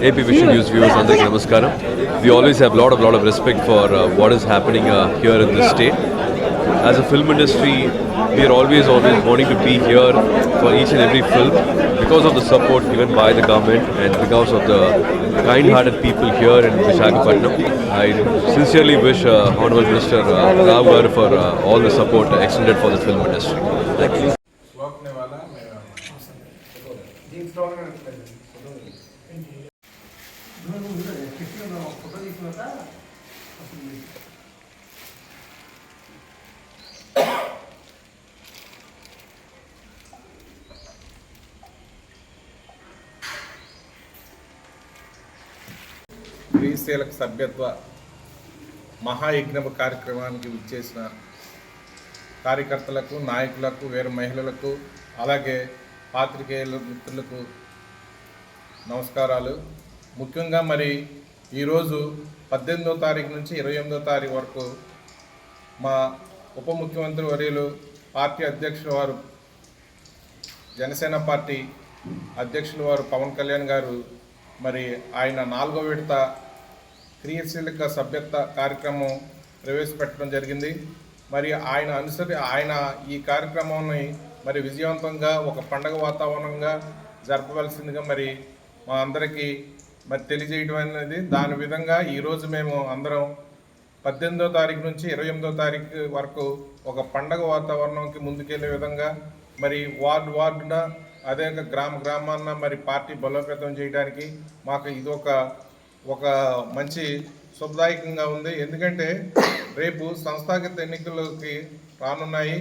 AP Vision News viewers, Andrik Namaskaram. We always have a lot of, lot of respect for uh, what is happening uh, here in this state. As a film industry, we are always, always wanting to be here for each and every film because of the support given by the government and because of the kind-hearted people here in Vishakhapatnam. I sincerely wish uh, Honorable Minister uh, Rao for uh, all the support uh, extended for the film industry. క్రీస్తులకు సభ్యత్వ మహాయజ్ఞపు కార్యక్రమానికి విచ్చేసిన కార్యకర్తలకు నాయకులకు వేరే మహిళలకు అలాగే పాత్రికేయుల మిత్రులకు నమస్కారాలు. ముఖ్యంగా మరి ఈరోజు పద్దెనిమిదో తారీఖు నుంచి ఇరవై ఎనిమిదో తారీఖు వరకు మా ఉప ముఖ్యమంత్రి వర్యులు పార్టీ అధ్యక్షుల వారు జనసేన పార్టీ అధ్యక్షుల వారు పవన్ కళ్యాణ్ గారు మరి ఆయన నాలుగో విడత క్రియాశీలక సభ్యత్వ కార్యక్రమం ప్రవేశపెట్టడం జరిగింది. మరి ఆయన అనుసరి ఆయన ఈ కార్యక్రమాన్ని మరి విజయవంతంగా ఒక పండగ వాతావరణంగా జరపవలసిందిగా మరి మా అందరికీ మరి తెలియజేయడం అనేది దాని విధంగా ఈరోజు మేము అందరం పద్దెనిమిదో తారీఖు నుంచి ఇరవై ఎనిమిదో తారీఖు వరకు ఒక పండగ వాతావరణంకి ముందుకెళ్ళే విధంగా మరి వార్డు వార్డున అదే గ్రామ గ్రామాన్న మరి పార్టీ బలోపేతం చేయడానికి మాకు ఇది ఒక ఒక మంచి శుభదాయకంగా ఉంది. ఎందుకంటే రేపు సంస్థాగత ఎన్నికలకి రానున్నాయి.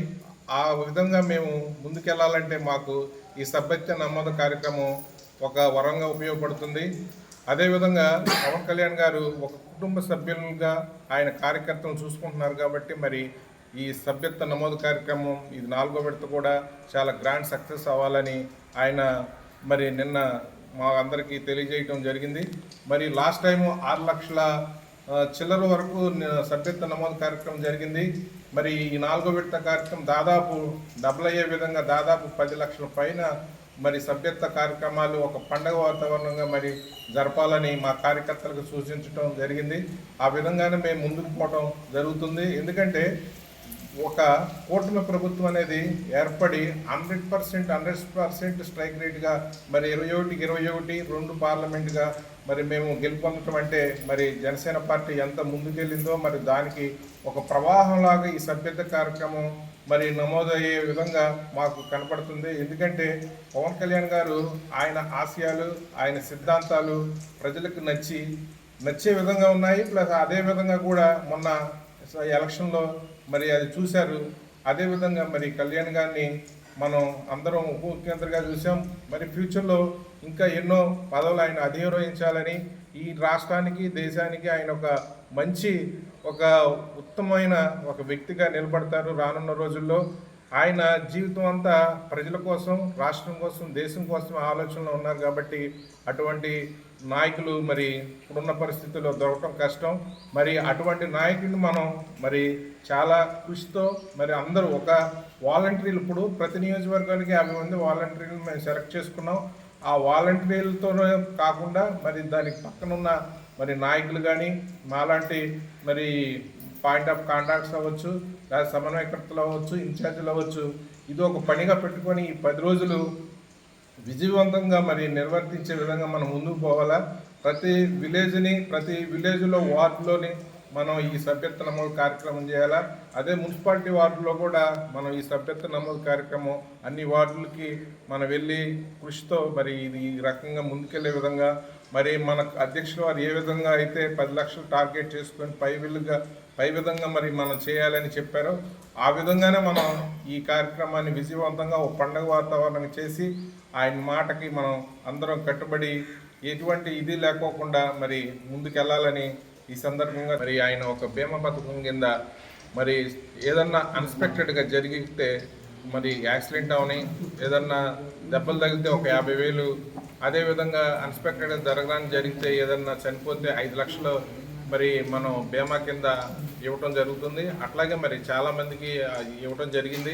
ఆ విధంగా మేము ముందుకెళ్ళాలంటే మాకు ఈ సభ్యత్వ నమోదు కార్యక్రమం ఒక వరంగా ఉపయోగపడుతుంది. అదేవిధంగా పవన్ కళ్యాణ్ గారు ఒక కుటుంబ సభ్యులుగా ఆయన కార్యకర్తలను చూసుకుంటున్నారు కాబట్టి మరి ఈ సభ్యత్వ నమోదు కార్యక్రమం ఇది నాలుగో విడత కూడా చాలా గ్రాండ్ సక్సెస్ అవ్వాలని ఆయన మరి నిన్న మా అందరికీ తెలియజేయడం జరిగింది. మరి లాస్ట్ టైం ఆరు లక్షల చిల్లర వరకు సభ్యత్వ నమోదు కార్యక్రమం జరిగింది. మరి ఈ నాలుగో విడత కార్యక్రమం దాదాపు డబుల్ అయ్యే విధంగా దాదాపు పది లక్షల పైన మరి సభ్యత్వ కార్యక్రమాలు ఒక పండగ వాతావరణంగా మరి జరపాలని మా కార్యకర్తలకు సూచించడం జరిగింది. ఆ విధంగానే మేము ముందుకు పోవడం జరుగుతుంది. ఎందుకంటే ఒక కూటమి ప్రభుత్వం అనేది ఏర్పడి hundred percent hundred percent strike రేట్గా మరి ఇరవై ఒకటికి ఇరవై ఒకటి రెండు పార్లమెంట్గా మరి మేము గెలుపొందటం అంటే మరి జనసేన పార్టీ ఎంత ముందుకెళ్ళిందో మరి దానికి ఒక ప్రవాహంలాగా ఈ సభ్యత కార్యక్రమం మరి నమోదయ్యే విధంగా మాకు కనపడుతుంది. ఎందుకంటే పవన్ కళ్యాణ్ గారు ఆయన ఆశయాలు ఆయన సిద్ధాంతాలు ప్రజలకు నచ్చి నచ్చే విధంగా ఉన్నాయి. ప్లస్ అదే విధంగా కూడా మొన్న ఎలక్షన్లో మరి అది చూశారు. అదేవిధంగా మరి కళ్యాణ్ గారిని మనం అందరం ఉప ముఖ్యమంత్రిగా చూసాం. మరి ఫ్యూచర్లో ఇంకా ఎన్నో పదవులు ఆయన అధిరోహించాలని ఈ రాష్ట్రానికి దేశానికి ఆయన ఒక మంచి ఒక ఉత్తమమైన ఒక వ్యక్తిగా నిలబడతారు రానున్న రోజుల్లో. ఆయన జీవితం అంతా ప్రజల కోసం రాష్ట్రం కోసం దేశం కోసం ఆలోచనలో ఉన్నారు కాబట్టి అటువంటి నాయకులు మరి ఇప్పుడున్న పరిస్థితుల్లో దొరకడం కష్టం. మరి అటువంటి నాయకుడిని మనం మరి చాలా కృషితో మరి అందరూ ఒక వాలంటీర్లు ఇప్పుడు ప్రతి నియోజకవర్గానికి యాభై మంది వాలంటీర్లు మేము సెలెక్ట్ చేసుకున్నాం. ఆ వాలంటీర్లతోనే కాకుండా మరి దానికి పక్కనున్న మరి నాయకులు కానీ మాలాంటి మరి పాయింట్ ఆఫ్ కాంటాక్ట్స్ అవ్వచ్చు లేదా సమన్వయకర్తలు అవ్వచ్చు ఇన్ఛార్జీలు అవ్వచ్చు. ఇది ఒక పనిగా పెట్టుకొని ఈ పది రోజులు విజయవంతంగా మరి నిర్వర్తించే విధంగా మనం ముందుకు పోవాలా? ప్రతి విలేజ్ని ప్రతి విలేజ్లో వార్డులోని మనం ఈ సభ్యత్వ నమోదు కార్యక్రమం చేయాలా? అదే మున్సిపాలిటీ వార్డులో కూడా మనం ఈ సభ్యత్వ నమోదు కార్యక్రమం అన్ని వార్డులకి మనం వెళ్ళి కృషితో మరి ఇది ఈ రకంగా ముందుకెళ్ళే విధంగా మరి మన అధ్యక్షులు వారు ఏ విధంగా అయితే పది లక్షలు టార్గెట్ చేసుకొని పై విలుగా పై విధంగా మరి మనం చేయాలని చెప్పారో ఆ విధంగానే మనం ఈ కార్యక్రమాన్ని విజయవంతంగా ఒక పండగ వాతావరణం చేసి ఆయన మాటకి మనం అందరం కట్టుబడి ఎటువంటి ఇది లేకోకుండా మరి ముందుకెళ్ళాలని ఈ సందర్భంగా మరి ఆయన ఒక బీమా పథకం కింద మరి ఏదన్నా అన్ఎక్స్పెక్టెడ్గా జరిగితే మరి యాక్సిడెంట్ అవని ఏదన్నా దెబ్బలు తగిలితే ఒక యాభై వేలు అదేవిధంగా అన్స్పెక్టెడ్ జరగడానికి జరిగితే ఏదన్నా చనిపోతే ఐదు లక్షలు మరి మనం బీమా కింద ఇవ్వటం జరుగుతుంది. అట్లాగే మరి చాలామందికి ఇవ్వటం జరిగింది.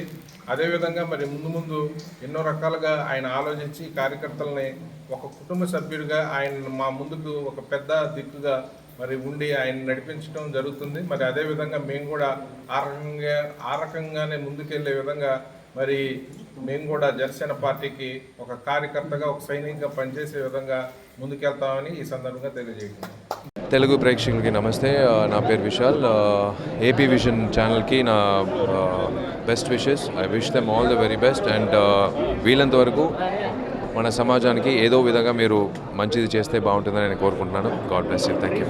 అదేవిధంగా మరి ముందు ముందు ఎన్నో రకాలుగా ఆయన ఆలోచించి కార్యకర్తలని ఒక కుటుంబ సభ్యుడిగా ఆయన మా ముందుకు ఒక పెద్ద దిక్కుగా మరి ఉండి ఆయన నడిపించడం జరుగుతుంది. మరి అదేవిధంగా మేము కూడా ఆ రకంగా ఆ రకంగానే ముందుకెళ్ళే విధంగా మరి మేము కూడా జనసేన పార్టీకి ఒక కార్యకర్తగా ఒక సైనికంగా పనిచేసే విధంగా ముందుకెళ్తామని ఈ సందర్భంగా తెలియజేస్తున్నాం తెలుగు ప్రేక్షకులకి నమస్తే. నా పేరు విశాల్. ఏపీ విజన్ ఛానల్కి నా best wishes I wish them all the very best and వీలంత వరకు మన సమాజానికి ఏదో విధంగా మీరు మంచిది చేస్తే బాగుంటుందని నేను కోరుకుంటున్నాను. God bless you thank you